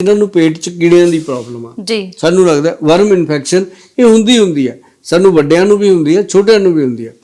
ਇਹਨਾਂ ਨੂੰ ਪੇਟ 'ਚ ਕੀੜਿਆਂ ਦੀ ਪ੍ਰੋਬਲਮ ਆ। ਜੀ। ਸਾਨੂੰ ਲੱਗਦਾ ਵਰਮ ਇਨਫੈਕਸ਼ਨ ਇਹ ਹੁੰਦੀ ਹੁੰਦੀ ਹੈ ਸਾਨੂੰ ਵੱਡਿਆਂ ਨੂੰ ਵੀ ਹੁੰਦੀ ਹੈ ਛੋਟਿਆਂ ਨੂੰ ਵੀ ਹੁੰਦੀ ਹੈ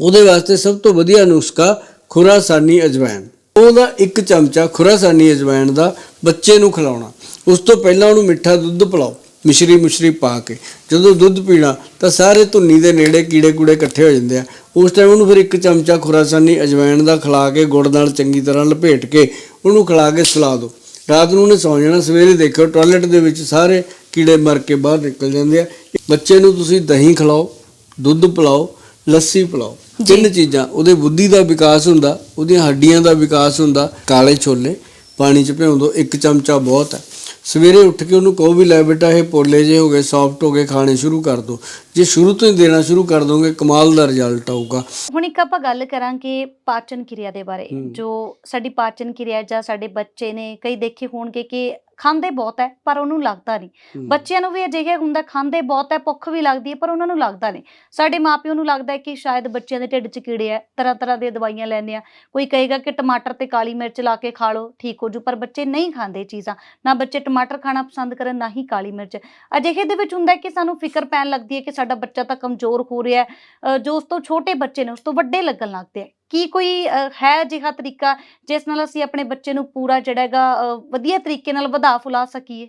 ਉਹਦੇ ਵਾਸਤੇ ਸਭ ਤੋਂ ਵਧੀਆ ਨੁਸਖਾ ਖੁਰਾਸਾਨੀ ਅਜਵਾਇਣ। ਉਹਦਾ ਇੱਕ ਚਮਚਾ ਖੁਰਾਸਾਨੀ ਅਜਵਾਇਣ ਦਾ ਬੱਚੇ ਨੂੰ ਖਿਲਾਉਣਾ। ਉਸ ਤੋਂ ਪਹਿਲਾਂ ਉਹਨੂੰ ਮਿੱਠਾ ਦੁੱਧ ਪਿਲਾਓ ਮਿਸ਼ਰੀ ਮੁਸ਼ਰੀ ਪਾ ਕੇ। ਜਦੋਂ ਦੁੱਧ ਪੀਣਾ ਤਾਂ ਸਾਰੇ ਧੁੰਨੀ ਦੇ ਨੇੜੇ ਕੀੜੇ ਕੂੜੇ ਇਕੱਠੇ ਹੋ ਜਾਂਦੇ ਆ। ਉਸ ਟਾਈਮ ਉਹਨੂੰ ਫਿਰ ਇੱਕ ਚਮਚਾ ਖੁਰਾਸਾਨੀ ਅਜਵਾਇਣ ਦਾ ਖਿਲਾ ਕੇ ਗੁੜ ਨਾਲ ਚੰਗੀ ਤਰ੍ਹਾਂ ਲਪੇਟ ਕੇ ਉਹਨੂੰ ਖਿਲਾ ਕੇ ਸੁਲਾ ਦਿਓ। ਰਾਤ ਨੂੰ ਉਹਨੇ ਸੌਂ ਜਾਣਾ ਸਵੇਰੇ ਦੇਖਿਓ ਟਾਇਲਟ ਦੇ ਵਿੱਚ ਸਾਰੇ ਕੀੜੇ ਮਰ ਕੇ ਬਾਹਰ ਨਿਕਲ ਜਾਂਦੇ ਆ। ਬੱਚੇ ਨੂੰ ਤੁਸੀਂ ਦਹੀਂ ਖਿਲਾਓ ਦੁੱਧ ਪਿਲਾਓ ਲੱਸੀ ਪਿਲਾਓ ਤਿੰਨ ਚੀਜ਼ਾਂ ਉਹਦੇ ਬੁੱਧੀ ਦਾ ਵਿਕਾਸ ਹੁੰਦਾ ਉਹਦੀਆਂ ਹੱਡੀਆਂ ਦਾ ਵਿਕਾਸ ਹੁੰਦਾ। ਕਾਲੇ ਛੋਲੇ ਪਾਣੀ 'ਚ ਭਿਉਂ ਦਿਓ ਇੱਕ ਚਮਚਾ ਬਹੁਤ ਹੈ। ਸਵੇਰੇ ਉੱਠ ਕੇ ਉਹਨੂੰ ਕਹੋ ਵੀ ਲੈ ਬੇਟਾ ਇਹ ਪੋਲੇ ਜੇ ਹੋ ਗਏ ਸੌਫਟ ਹੋ ਗਏ ਖਾਣੇ ਸ਼ੁਰੂ ਕਰ ਦਿਓ ਜੇ ਸ਼ੁਰੂ ਤੋਂ ਹੀ ਦੇਣਾ ਸ਼ੁਰੂ ਕਰ ਦੋਗੇ ਕਮਾਲ ਦਾ ਰਿਜ਼ਲਟ ਆਊਗਾ ਹੁਣ ਇੱਕ ਆਪਾਂ ਗੱਲ ਕਰਾਂਗੇ ਪਾਚਨ ਕਿਰਿਆ ਦੇ ਬਾਰੇ। ਜੋ ਸਾਡੀ ਪਾਚਨ ਕਿਰਿਆ ਜਾਂ ਸਾਡੇ ਬੱਚੇ ਨੇ ਕਈ ਦੇਖੇ ਹੋਣਗੇ ਕਿ ਖਾਂਦੇ ਬਹੁਤ ਹੈ ਪਰ ਉਹਨੂੰ ਲੱਗਦਾ ਨਹੀਂ। ਬੱਚਿਆਂ ਨੂੰ ਵੀ ਅਜਿਹਾ ਹੁੰਦਾ ਖਾਂਦੇ ਬਹੁਤ ਹੈ ਭੁੱਖ ਵੀ ਲੱਗਦੀ ਹੈ ਪਰ ਉਹਨਾਂ ਨੂੰ ਲੱਗਦਾ ਨਹੀਂ ਸਾਡੇ ਮਾਪਿਆਂ ਨੂੰ ਲੱਗਦਾ ਹੈ ਕਿ ਸ਼ਾਇਦ ਬੱਚਿਆਂ ਦੇ ਢਿੱਡ 'ਚ ਕੀੜੇ ਆ ਤਰ੍ਹਾਂ ਤਰ੍ਹਾਂ ਦੀਆਂ ਦਵਾਈਆਂ ਲੈਂਦੇ ਆ। ਕੋਈ ਕਹੇਗਾ ਕਿ ਟਮਾਟਰ ਤੇ ਕਾਲੀ ਮਿਰਚ ਲਾ ਕੇ ਖਾ ਲਓ ਠੀਕ ਹੋ ਜੂ ਪਰ ਬੱਚੇ ਨਹੀਂ ਖਾਂਦੇ ਚੀਜ਼ਾਂ। ਨਾ ਬੱਚੇ ਟਮਾਟਰ ਖਾਣਾ ਪਸੰਦ ਕਰਨ ਨਾ ਹੀ ਕਾਲੀ ਮਿਰਚ। ਅਜਿਹੇ ਦੇ ਵਿੱਚ ਹੁੰਦਾ ਕਿ ਸਾਨੂੰ ਫਿਕਰ ਪੈਣ ਲੱਗਦੀ ਹੈ ਕਿ ਸਾਡਾ ਬੱਚਾ ਤਾਂ ਕਮਜ਼ੋਰ ਹੋ ਰਿਹਾ ਜੋ ਉਸ ਤੋਂ ਛੋਟੇ ਬੱਚੇ ਨੇ ਉਸ ਤੋਂ ਵੱਡੇ ਲੱਗਣ ਲੱਗਦੇ ਆ ਕੀ ਕੋਈ ਅ, ਹੈ ਅਜਿਹਾ ਤਰੀਕਾ ਜਿਸ ਨਾਲ ਅਸੀਂ ਆਪਣੇ ਬੱਚੇ ਨੂੰ ਪੂਰਾ ਜਿਹੜਾ ਹੈਗਾ ਅ, ਵਧੀਆ ਤਰੀਕੇ ਨਾਲ ਵਧਾ ਫੁਲਾ ਸਕੀਏ?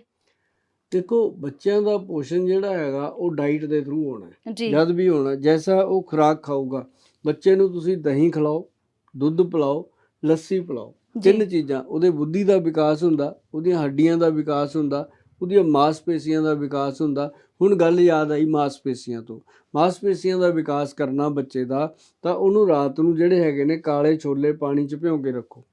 ਦੇਖੋ ਬੱਚਿਆਂ ਦਾ ਪੋਸ਼ਣ ਜਿਹੜਾ ਹੈਗਾ ਉਹ ਡਾਈਟ ਦੇ ਥਰੂ ਹੋਣਾ ਹੈ। ਜੀ। ਜਦ ਵੀ ਹੋਣਾ ਜੈਸਾ ਉਹ ਖੁਰਾਕ ਖਾਊਗਾ ਬੱਚੇ ਨੂੰ ਤੁਸੀਂ ਦਹੀਂ ਖਿਲਾਓ ਦੁੱਧ ਪਿਲਾਓ ਲੱਸੀ ਪਿਲਾਓ ਜੀ। ਤਿੰਨ ਚੀਜ਼ਾਂ ਉਹਦੇ ਬੁੱਧੀ ਦਾ ਵਿਕਾਸ ਹੁੰਦਾ ਉਹਦੀਆਂ ਹੱਡੀਆਂ ਦਾ ਵਿਕਾਸ ਹੁੰਦਾ ਉਹਦੀਆਂ ਮਾਸਪੇਸ਼ੀਆਂ ਦਾ ਵਿਕਾਸ ਹੁੰਦਾ ਹੁਣ ਗੱਲ ਯਾਦ ਆਈ ਮਾਸਪੇਸ਼ੀਆਂ ਤੋਂ। ਮਾਸਪੇਸ਼ੀਆਂ ਦਾ ਵਿਕਾਸ ਕਰਨਾ ਬੱਚੇ ਦਾ, ਤਾਂ ਉਹਨੂੰ ਰਾਤ ਨੂੰ ਜਿਹੜੇ ਹੈਗੇ ਨੇ ਕਾਲੇ ਛੋਲੇ ਪਾਣੀ 'ਚ ਭਿਉਂ ਕੇ ਰੱਖੋ।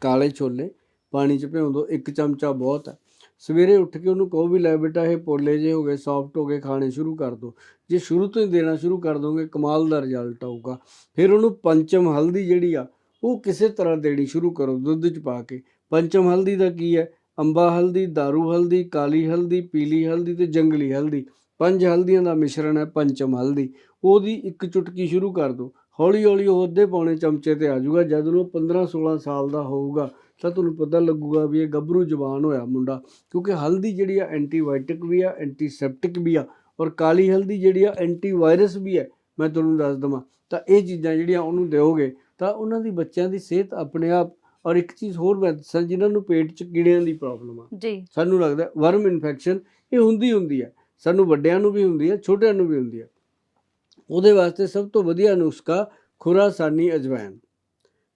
ਕਾਲੇ ਛੋਲੇ ਪਾਣੀ 'ਚ ਭਿਉਂ ਦਿਓ ਇੱਕ ਚਮਚਾ ਬਹੁਤ ਹੈ। ਸਵੇਰੇ ਉੱਠ ਕੇ ਉਹਨੂੰ ਕਹੋ ਵੀ ਲੈ ਬੇਟਾ, ਇਹ ਪੋਲੇ ਜੇ ਹੋ ਗਏ ਸੌਫਟ ਹੋ ਗਏ, ਖਾਣੇ ਸ਼ੁਰੂ ਕਰ ਦਿਓ ਜੇ ਸ਼ੁਰੂ ਤੋਂ ਹੀ ਦੇਣਾ ਸ਼ੁਰੂ ਕਰ ਦੋਗੇ, ਕਮਾਲ ਦਾ ਰਿਜ਼ਲਟ ਆਊਗਾ। ਫਿਰ ਉਹਨੂੰ ਪੰਚਮ ਹਲਦੀ ਜਿਹੜੀ ਆ, ਉਹ ਕਿਸੇ ਤਰ੍ਹਾਂ ਦੇਣੀ ਸ਼ੁਰੂ ਕਰੋ ਦੁੱਧ 'ਚ ਪਾ ਕੇ। ਪੰਚਮ ਹਲਦੀ ਦਾ ਕੀ ਹੈ? ਅੰਬਾ ਹਲਦੀ, ਦਾਰੂ ਹਲਦੀ, ਕਾਲੀ ਹਲਦੀ, ਪੀਲੀ ਹਲਦੀ ਤੇ ਜੰਗਲੀ ਹਲਦੀ। ਪੰਜ ਹਲਦੀਆਂ ਦਾ ਮਿਸ਼ਰਣ ਹੈ ਪੰਚਮ ਹਲਦੀ। ਉਹਦੀ ਇੱਕ ਚੁਟਕੀ ਸ਼ੁਰੂ ਕਰ ਦਿਓ ਹੌਲੀ ਹੌਲੀ ਉਹ ਅੱਧੇ ਪੌਣੇ ਚਮਚੇ ਤੇ ਆ ਜਾਊਗਾ। ਜਦ ਨੂੰ 15 16 ਸਾਲ ਦਾ ਹੋਊਗਾ, ਤਾਂ ਤੁਹਾਨੂੰ ਪਤਾ ਲੱਗੂਗਾ ਵੀ ਇਹ ਗੱਭਰੂ ਜਵਾਨ ਹੋਇਆ ਮੁੰਡਾ। ਕਿਉਂਕਿ ਹਲਦੀ ਜਿਹੜੀ ਆ, ਐਂਟੀਬਾਇਓਟਿਕ ਵੀ ਆ, ਐਂਟੀਸੈਪਟਿਕ ਵੀ ਆ, ਔਰ ਕਾਲੀ ਹਲਦੀ ਜਿਹੜੀ ਆ, ਐਂਟੀਵਾਇਰਸ ਵੀ ਹੈ। ਮੈਂ ਤੁਹਾਨੂੰ ਦੱਸ ਦਵਾਂ, ਤਾਂ ਇਹ ਚੀਜ਼ਾਂ ਜਿਹੜੀਆਂ ਉਹਨੂੰ ਦਿਓਗੇ, ਤਾਂ ਉਹਨਾਂ ਦੀ ਬੱਚਿਆਂ ਦੀ ਸਿਹਤ ਆਪਣੇ ਆਪ ਔਰ ਇੱਕ ਚੀਜ਼ ਹੋਰ ਮੈਂ ਦੱਸਾਂ ਜਿਨ੍ਹਾਂ ਨੂੰ ਪੇਟ 'ਚ ਕੀੜਿਆਂ ਦੀ ਪ੍ਰੋਬਲਮ ਆ। ਜੀ। ਸਾਨੂੰ ਲੱਗਦਾ ਵਰਮ ਇਨਫੈਕਸ਼ਨ ਇਹ ਹੁੰਦੀ ਹੁੰਦੀ ਹੈ ਸਾਨੂੰ ਵੱਡਿਆਂ ਨੂੰ ਵੀ ਹੁੰਦੀ ਹੈ ਛੋਟਿਆਂ ਨੂੰ ਵੀ ਹੁੰਦੀ ਹੈ ਉਹਦੇ ਵਾਸਤੇ ਸਭ ਤੋਂ ਵਧੀਆ ਨੁਸਖਾ ਖੁਰਾਸਾਨੀ ਅਜਵਾਇਣ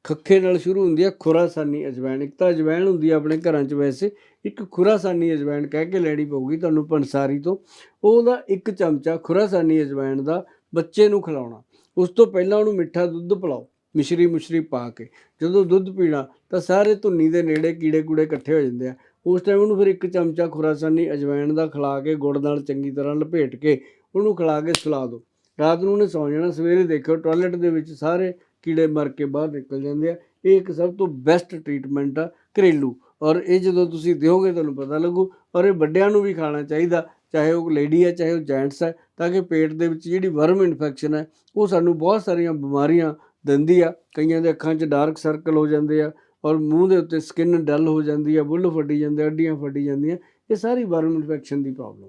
ਖੱਖੇ ਨਾਲ ਸ਼ੁਰੂ ਹੁੰਦੀ ਹੈ ਖੁਰਾਸਾਨੀ ਅਜਵਾਇਣ ਇੱਕ ਤਾਂ ਅਜਵਾਇਣ ਹੁੰਦੀ ਹੈ ਆਪਣੇ ਘਰਾਂ 'ਚ ਵੈਸੇ। ਇੱਕ ਖੁਰਾਸਾਨੀ ਅਜਵਾਇਣ ਕਹਿ ਕੇ ਲੈਣੀ ਪਊਗੀ ਤੁਹਾਨੂੰ ਪੰਸਾਰੀ ਤੋਂ। ਉਹਦਾ ਇੱਕ ਚਮਚਾ ਖੁਰਾਸਾਨੀ ਅਜਵਾਇਣ ਦਾ ਬੱਚੇ ਨੂੰ ਖਿਲਾਉਣਾ। ਉਸ ਤੋਂ ਪਹਿਲਾਂ ਉਹਨੂੰ ਮਿੱਠਾ ਦੁੱਧ ਪਿਲਾਓ। ਮਿਸ਼ਰੀ ਮੁਸ਼ਰੀ ਪਾ ਕੇ। ਜਦੋਂ ਦੁੱਧ ਪੀਣਾ, ਤਾਂ ਸਾਰੇ ਧੁੰਨੀ ਦੇ ਨੇੜੇ ਕੀੜੇ ਕੂੜੇ ਇਕੱਠੇ ਹੋ ਜਾਂਦੇ ਆ। ਉਸ ਟਾਈਮ ਉਹਨੂੰ ਫਿਰ ਇੱਕ ਚਮਚਾ ਖੁਰਾਸਾਨੀ ਅਜਵਾਇਣ ਦਾ ਖਿਲਾ ਕੇ ਗੁੜ ਨਾਲ ਚੰਗੀ ਤਰ੍ਹਾਂ ਲਪੇਟ ਕੇ ਉਹਨੂੰ ਖਿਲਾ ਕੇ ਸੁਲਾ ਦਿਓ ਰਾਤ ਨੂੰ ਉਹਨੇ ਸੌਂ ਜਾਣਾ, ਸਵੇਰੇ ਦੇਖਿਓ ਟਾਇਲਟ ਦੇ ਵਿੱਚ ਸਾਰੇ ਕੀੜੇ ਮਰ ਕੇ ਬਾਹਰ ਨਿਕਲ ਜਾਂਦੇ ਆ। ਇਹ ਇੱਕ ਸਭ ਤੋਂ ਬੈਸਟ ਟ੍ਰੀਟਮੈਂਟ ਆ ਘਰੇਲੂ। ਔਰ ਇਹ ਜਦੋਂ ਤੁਸੀਂ ਦਿਓਗੇ ਤੁਹਾਨੂੰ ਪਤਾ ਲੱਗੂ, ਔਰ ਇਹ ਵੱਡਿਆਂ ਨੂੰ ਵੀ ਖਾਣਾ ਚਾਹੀਦਾ, ਚਾਹੇ ਉਹ ਲੇਡੀ ਹੈ ਚਾਹੇ ਉਹ ਜੈਂਟਸ ਹੈ ਤਾਂ ਕਿ ਪੇਟ ਦੇ ਵਿੱਚ ਜਿਹੜੀ ਵਰਮ ਇਨਫੈਕਸ਼ਨ ਹੈ ਉਹ ਸਾਨੂੰ ਬਹੁਤ ਸਾਰੀਆਂ ਬਿਮਾਰੀਆਂ ਦਿੰਦੀ ਆ ਕਈਆਂ ਦੇ ਅੱਖਾਂ 'ਚ ਡਾਰਕ ਸਰਕਲ ਹੋ ਜਾਂਦੇ ਆ ਔਰ ਮੂੰਹ ਦੇ ਉੱਤੇ ਸਕਿਨ ਡਲ ਹੋ ਜਾਂਦੀ ਆ ਬੁੱਲ ਫੱਟੀ ਜਾਂਦੇ ਆ, ਅੱਡੀਆਂ ਫੱਟੀ ਜਾਂਦੀਆਂ ਇਹ ਸਾਰੀ ਵਰਮ ਇਨਫੈਕਸ਼ਨ ਦੀ ਪ੍ਰੋਬਲਮ